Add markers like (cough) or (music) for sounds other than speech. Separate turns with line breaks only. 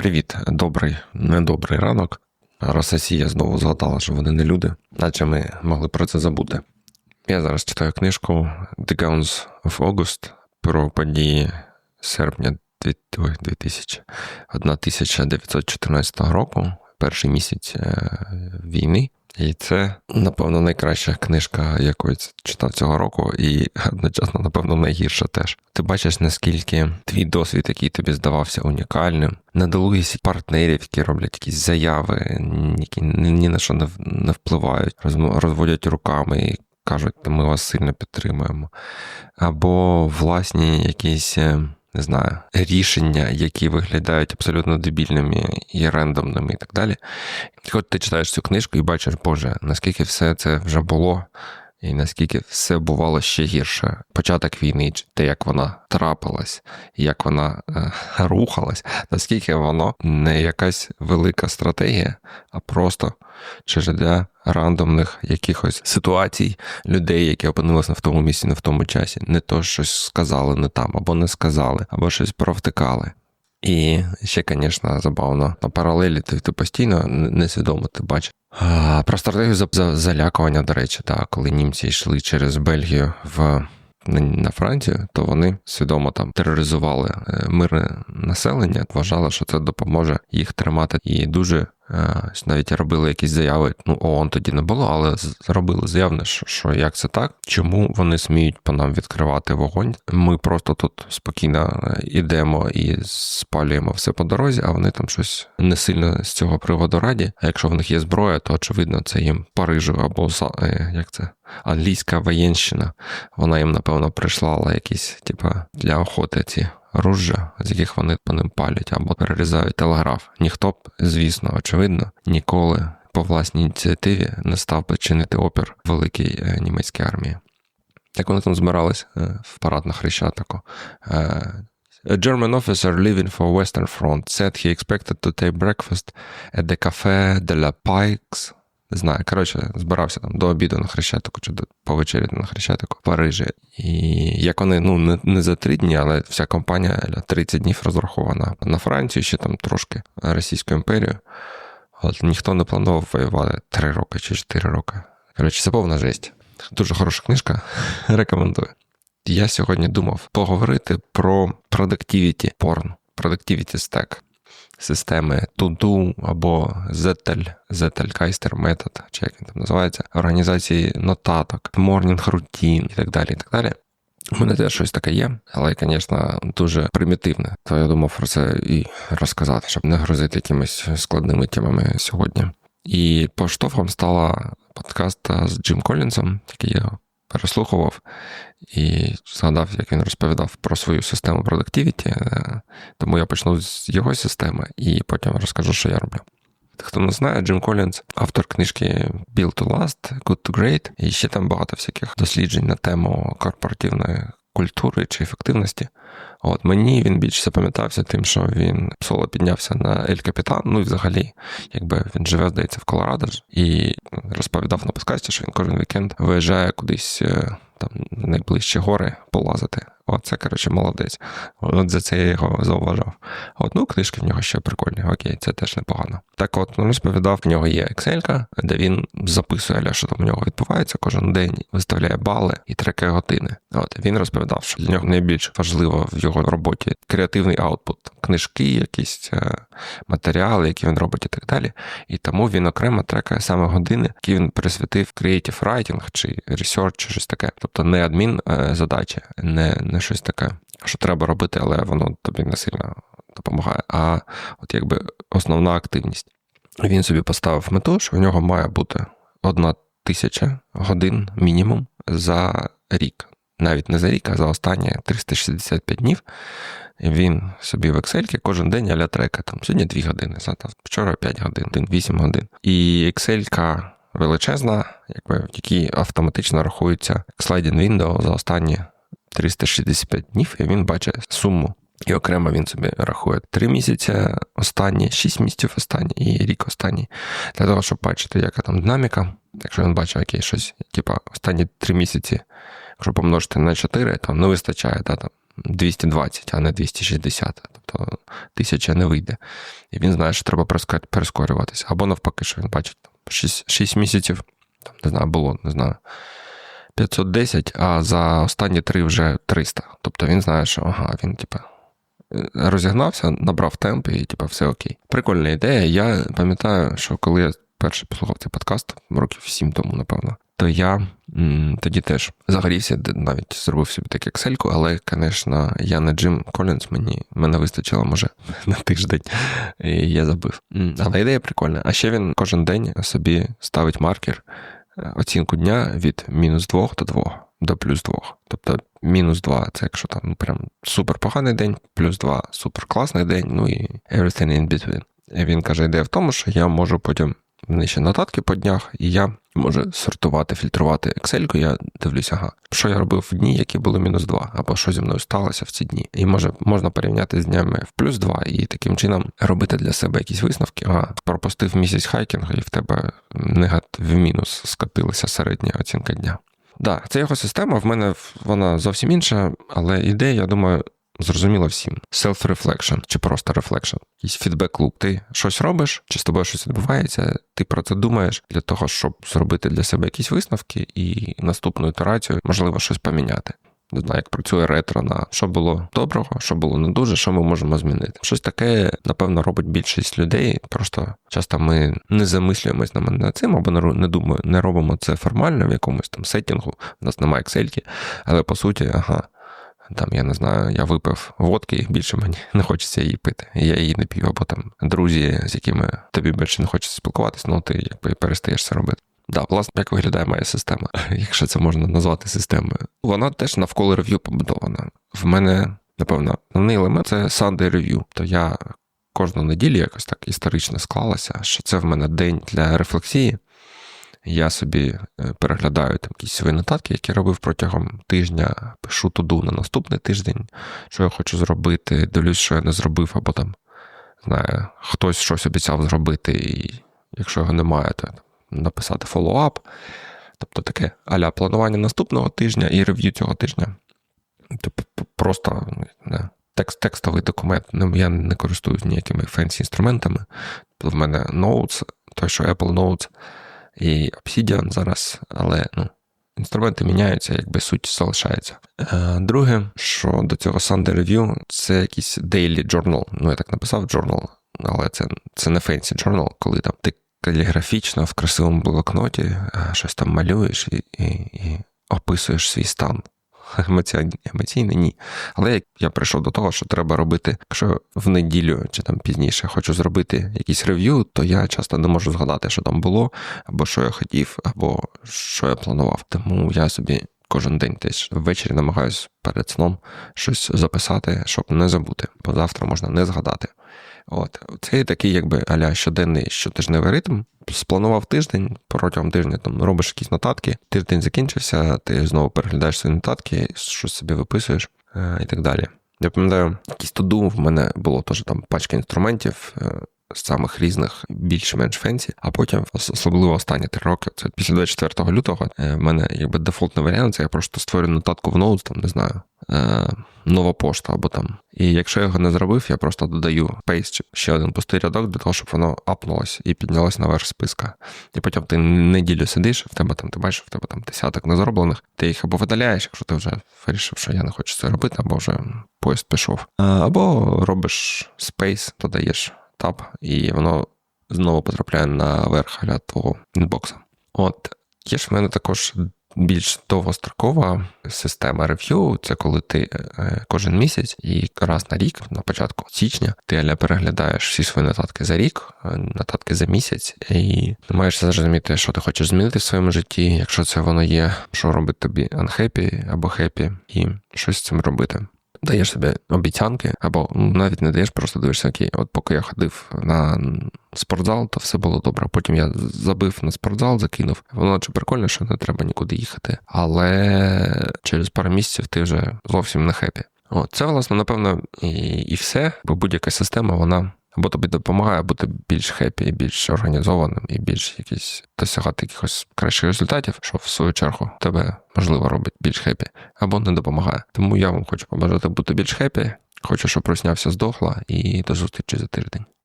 Привіт, добрий, недобрий ранок. Рососія знову згадала, що вони не люди, наче ми могли про це забути. Я зараз читаю книжку The Gowns of August про події серпня 2000, 1914 року, перший місяць е, війни. І це, напевно, найкраща книжка, яку я читав цього року, і одночасно, напевно, найгірша теж. Ти бачиш, наскільки твій досвід, який тобі здавався унікальним, недолугість партнерів, які роблять якісь заяви, які ні на що не впливають, розводять руками і кажуть, ми вас сильно підтримуємо. Або власні якісь. Не знаю, рішення, які виглядають абсолютно дебільними і рандомними, і так далі. От ти читаєш цю книжку і бачиш, Боже, наскільки все це вже було, і наскільки все бувало ще гірше. Початок війни, те, як вона трапилась, як вона е, (laughs) рухалась, наскільки воно не якась велика стратегія, а просто через рандомних якихось ситуацій людей, які опинилися в тому місці, не в тому часі, не то щось сказали не там, або не сказали, або щось провтикали. І ще, звісно, забавно на паралелі ти, ти постійно несвідомо ти бачиш. Про стратегію залякування, до речі, так, коли німці йшли через Бельгію в на Францію, то вони свідомо там тероризували е, мирне населення, вважали, що це допоможе їх тримати і дуже навіть робили якісь заяви. Ну, ООН тоді не було, але зробили заявне, що, як це так, чому вони сміють по нам відкривати вогонь? Ми просто тут спокійно йдемо е, і спалюємо все по дорозі, а вони там щось не сильно з цього приводу раді. А якщо в них є зброя, то очевидно це їм Парижу або е, як це англійська воєнщина. Вона їм напевно прислала якісь, типа для охоти ці ружжя, з яких вони по ним палять або перерізають телеграф. Ніхто б, звісно, очевидно, ніколи по власній ініціативі не став би чинити опір великій е, німецькій армії. Як вони там збирались е, в парад на Хрещатику. Е, A German officer leaving for Western Front said he expected to take breakfast at the Café de la Pikes не знаю, коротше, збирався там до обіду на Хрещатику чи до повечеряти на Хрещатику в Парижі. І як вони ну не, не за три дні, але вся компанія 30 днів розрахована на Францію, ще там трошки Російську імперію. От ніхто не планував воювати 3 роки чи 4 роки. Коротше, це повна жесть. Дуже хороша книжка. (laughs) Рекомендую. Я сьогодні думав поговорити про productivity porn, productivity stack системи Туду або Zettel, Zettelkeister метод, чи як він там називається, організації нотаток, morning routine і так далі. і так далі. У мене теж щось таке є, але, звісно, дуже примітивне. То я думав про це і розказати, щоб не грузити якимись складними темами сьогодні. І поштовхом стала подкаст з Джим Колінсом, який я переслухував і згадав, як він розповідав про свою систему Productivity, е, Тому я почну з його системи і потім розкажу, що я роблю. Хто не знає, Джим Колінс, автор книжки Build to Last, Good to Great, і ще там багато всяких досліджень на тему корпоративної культури чи ефективності. От Мені він більше запам'ятався тим, що він соло піднявся на Ель Капітан. Ну і взагалі, якби він живе, здається, в Колорадо і розповідав на подкасті, що він кожен вікенд виїжджає кудись е, там на найближчі гори полазити. Оце, коротше, молодець. От за це я його зауважав. От, ну, книжки в нього ще прикольні. Окей, це теж непогано. Так от, ну, розповідав, в нього є Excel, де він записує, що там у нього відбувається кожен день, виставляє бали і трекає години. От він розповідав, що для нього найбільш важливо в його роботі креативний аутпут, книжки, якісь е, матеріали, які він робить, і так далі. І тому він окремо трекає саме години, які він присвятив creative writing чи research, чи щось таке. Тобто не адмін е, задача, не, не щось таке, що треба робити, але воно тобі не сильно допомагає. А от якби основна активність. Він собі поставив мету, що в нього має бути одна тисяча годин мінімум за рік. Навіть не за рік, а за останні 365 днів. Він собі в Excel кожен день аля трека. Там Сьогодні 2 години, завтра, вчора 5 годин, 8 годин. І Excel величезна, якби, в якій автоматично рахується sliding window за останні 365 днів, і він бачить суму. І окремо він собі рахує 3 місяці останні, 6 місяців останні і рік останній. Для того, щоб бачити, яка там динаміка. Якщо він бачить окей, щось, типа останні 3 місяці, якщо помножити на 4, то не вистачає да, там, 220, а не 260. Тобто тисяча не вийде. І він знає, що треба перескорюватися. Або навпаки, що він бачить 6, 6 місяців, там, не знаю, було, не знаю. 510, а за останні три вже 300. Тобто він знає, що ага, він, типа, розігнався, набрав темп і типу, все окей. Прикольна ідея. Я пам'ятаю, що коли я перший послухав цей подкаст, років сім тому, напевно, то я м, тоді теж загорівся, навіть зробив собі таку ексельку, але, звісно, я не Джим Колінс, мені мене вистачило, може, (laughs) на тиждень, і я забив. Але ідея прикольна. А ще він кожен день собі ставить маркер, оцінку дня від мінус 2 до 2 до плюс 2. Тобто мінус 2 це якщо там ну, прям супер поганий день, плюс 2 супер класний день, ну і everything in between. Він каже, ідея в тому, що я можу потім нижче нотатки по днях, і я можу сортувати, фільтрувати Excel, я дивлюся, ага, що я робив в дні, які були мінус 2, або що зі мною сталося в ці дні. І може можна порівняти з днями в плюс 2 і таким чином робити для себе якісь висновки. Ага, пропустив місяць хайкінгу, і в тебе негат в мінус скотилася середня оцінка дня. Да, це його система. В мене вона зовсім інша, але ідея, я думаю, зрозуміла всім. Self-reflection чи просто reflection. Якийсь фідбек-клуб. Ти щось робиш, чи з тобою щось відбувається, ти про це думаєш для того, щоб зробити для себе якісь висновки і наступну ітерацію, можливо, щось поміняти не знаю, як працює ретро на що було доброго, що було не дуже, що ми можемо змінити. Щось таке, напевно, робить більшість людей. Просто часто ми не замислюємось над цим, або не думаю, не робимо це формально в якомусь там сеттінгу. У нас немає Excel, але по суті, ага. Там, я не знаю, я випив водки, більше мені (laughs) не хочеться її пити. Я її не п'ю, або там друзі, з якими тобі більше не хочеться спілкуватися, ну ти якби перестаєш це робити. Да, власне, як виглядає моя система, (laughs) якщо це можна назвати системою. Вона теж навколо рев'ю побудована. В мене, напевно, основний елемент це Sunday Review. То я кожну неділю якось так історично склалася, що це в мене день для рефлексії. Я собі е, переглядаю там якісь свої нотатки, які робив протягом тижня, пишу туду на наступний тиждень, що я хочу зробити, дивлюсь, що я не зробив, або там знаю, хтось щось обіцяв зробити, і якщо його немає, то написати фоллоуап, тобто таке аля планування наступного тижня і рев'ю цього тижня. Тобто просто не, текст, текстовий документ. Я не користуюсь ніякими фенсі інструментами. Тобто в мене Notes, той, що Apple Notes і Obsidian зараз, але ну, інструменти міняються, якби суть залишається. Е, друге, що до цього Sunday Review, це якийсь daily journal. Ну, я так написав journal, але це це не фенсі journal, коли там ти каліграфічно в красивому блокноті е, щось там малюєш і, і, і описуєш свій стан. Емоційний ні. Але я прийшов до того, що треба робити, якщо в неділю чи там пізніше хочу зробити якийсь рев'ю, то я часто не можу згадати, що там було, або що я хотів, або що я планував. Тому я собі кожен день теж ввечері намагаюся перед сном щось записати, щоб не забути, бо завтра можна не згадати. От Це такий, якби аля щоденний щотижневий ритм. Спланував тиждень, протягом тижня там робиш якісь нотатки, тиждень закінчився, ти знову переглядаєш свої нотатки, щось собі виписуєш е, і так далі. Я пам'ятаю, якийсь туду в мене було теж там пачка інструментів. Е, самих різних більш-менш фенсі, а потім, особливо останні три роки, це після 24 лютого, е, в мене якби дефолтний варіант, це я просто створюю нотатку в ноут, там не знаю, е, нова пошта або там. І якщо я його не зробив, я просто додаю пейст ще один пустий рядок для того, щоб воно апнулось і піднялось наверх списка. І потім ти неділю сидиш, в тебе там ти бачиш, в тебе там десяток незроблених, ти їх або видаляєш, якщо ти вже вирішив, що я не хочу це робити, або вже поїзд пішов. Або робиш спейс, додаєш таб, і воно знову потрапляє на верх твого інбокса. От є ж в мене також більш довгострокова система рев'ю. Це коли ти е, кожен місяць і раз на рік, на початку січня, ти аля переглядаєш всі свої нотатки за рік, е, нотатки за місяць, і маєш зрозуміти, що ти хочеш змінити в своєму житті, якщо це воно є, що робить тобі unhappy або happy, і щось з цим робити даєш собі обіцянки, або навіть не даєш, просто дивишся, окей, от поки я ходив на спортзал, то все було добре. Потім я забив на спортзал, закинув. Воно чи прикольно, що не треба нікуди їхати. Але через пару місяців ти вже зовсім не хепі. От, Це, власне, напевно, і і все, бо будь-яка система вона Або тобі допомагає бути більш хеппі, і більш організованим і більш якісь досягати якихось кращих результатів, що в свою чергу тебе можливо робить більш хеппі, або не допомагає. Тому я вам хочу побажати бути більш хеппі. Хочу, щоб проснявся здохла, і до зустрічі за тиждень.